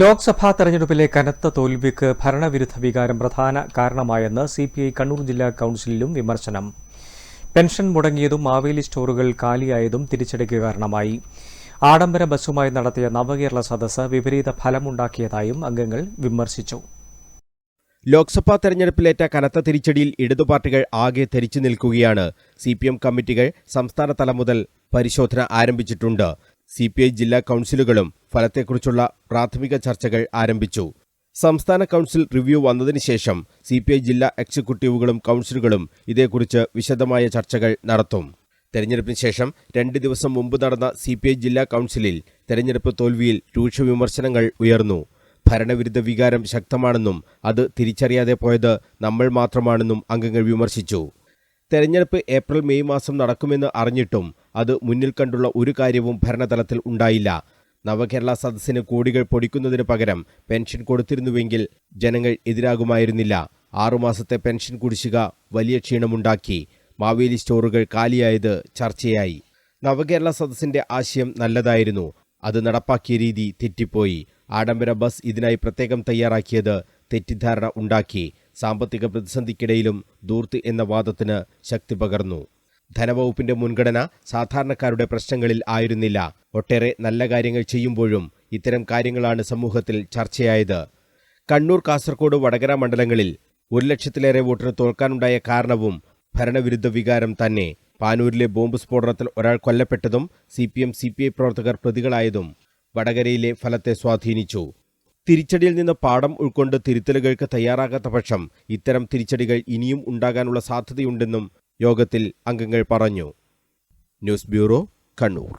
ലോക്സഭാ തെരഞ്ഞെടുപ്പിലെ കനത്ത തോൽവിക്ക് ഭരണവിരുദ്ധ വികാരം പ്രധാന കാരണമായെന്ന് സി പി ഐ കണ്ണൂർ ജില്ലാ കൌൺസിലിലും വിമർശനം. പെൻഷൻ മുടങ്ങിയതും മാവേലി സ്റ്റോറുകൾ കാലിയായതും തിരിച്ചടിക്ക് കാരണമായി. ആഡംബര ബസ്സുമായി നടത്തിയ നവകേരള സദസ്സ് വിപരീത ഫലമുണ്ടാക്കിയതായും അംഗങ്ങൾ വിമർശിച്ചു. ലോക്സഭാ തെരഞ്ഞെടുപ്പിലേറ്റ കനത്ത തിരിച്ചടിയിൽ ഇടതു പാർട്ടികൾ ആകെ തെരിച്ചു നിൽക്കുകയാണ്. സി കമ്മിറ്റികൾ സംസ്ഥാന തലം മുതൽ പരിശോധന ആരംഭിച്ചിട്ടുണ്ട്. സി പി ഐ ജില്ലാ കൗൺസിലുകളും ഫലത്തെക്കുറിച്ചുള്ള പ്രാഥമിക ചർച്ചകൾ ആരംഭിച്ചു. സംസ്ഥാന കൗൺസിൽ റിവ്യൂ വന്നതിന് ശേഷം സി പി ഐ ജില്ലാ എക്സിക്യൂട്ടീവുകളും കൗൺസിലുകളും ഇതേക്കുറിച്ച് വിശദമായ ചർച്ചകൾ നടത്തും. തെരഞ്ഞെടുപ്പിന് ശേഷം രണ്ട് ദിവസം മുമ്പ് നടന്ന സി പി ഐ ജില്ലാ കൗൺസിലിൽ തെരഞ്ഞെടുപ്പ് തോൽവിയിൽ രൂക്ഷ വിമർശനങ്ങൾ ഉയർന്നു. ഭരണവിരുദ്ധ വികാരം ശക്തമാണെന്നും അത് തിരിച്ചറിയാതെ പോയത് നമ്മൾ മാത്രമാണെന്നും അംഗങ്ങൾ വിമർശിച്ചു. തെരഞ്ഞെടുപ്പ് ഏപ്രിൽ മെയ് മാസം നടക്കുമെന്ന് അറിഞ്ഞിട്ടും അത് മുന്നിൽ കണ്ടുള്ള ഒരു കാര്യവും ഭരണതലത്തിൽ ഉണ്ടായില്ല. നവകേരള സദസ്സിന് കോടികൾ പൊടിക്കുന്നതിന് പകരം പെൻഷൻ കൊടുത്തിരുന്നുവെങ്കിൽ ജനങ്ങൾ എതിരാകുമായിരുന്നില്ല. ആറുമാസത്തെ പെൻഷൻ കുടിശ്ശിക വലിയ ക്ഷീണമുണ്ടാക്കി. മാവേലി സ്റ്റോറുകൾ കാലിയായത് ചർച്ചയായി. നവകേരള സദസ്സിന്റെ ആശയം നല്ലതായിരുന്നു. അത് നടപ്പാക്കിയ രീതി തെറ്റിപ്പോയി. ആഡംബര ബസ് ഇതിനായി പ്രത്യേകം തയ്യാറാക്കിയത് തെറ്റിദ്ധാരണ ഉണ്ടാക്കി. സാമ്പത്തിക പ്രതിസന്ധിക്കിടയിലും ദൂർത്ത് എന്ന വാദത്തിന് ശക്തി പകർന്നു. ധനവകുപ്പിന്റെ മുൻഗണന സാധാരണക്കാരുടെ പ്രശ്നങ്ങളിൽ ആയിരുന്നില്ല. ഒട്ടേറെ നല്ല കാര്യങ്ങൾ ചെയ്യുമ്പോഴും ഇത്തരം കാര്യങ്ങളാണ് സമൂഹത്തിൽ ചർച്ചയായത്. കണ്ണൂർ കാസർഗോഡ് വടകര മണ്ഡലങ്ങളിൽ ഒരു ലക്ഷത്തിലേറെ വോട്ടിന് തോൽക്കാനുണ്ടായ കാരണവും ഭരണവിരുദ്ധ വികാരം തന്നെ. പാനൂരിലെ ബോംബ് സ്ഫോടനത്തിൽ ഒരാൾ കൊല്ലപ്പെട്ടതും C P M C P I പ്രവർത്തകർ പ്രതികളായതും വടകരയിലെ ഫലത്തെ സ്വാധീനിച്ചു. തിരിച്ചടിയിൽ നിന്ന് പാഠം ഉൾക്കൊണ്ട് തിരുത്തലുകൾക്ക് തയ്യാറാകാത്ത പക്ഷം ഇത്തരം തിരിച്ചടികൾ ഇനിയും ഉണ്ടാകാനുള്ള സാധ്യതയുണ്ടെന്നും യോഗത്തിൽ അംഗങ്ങൾ പറഞ്ഞു. News bureau Kannur.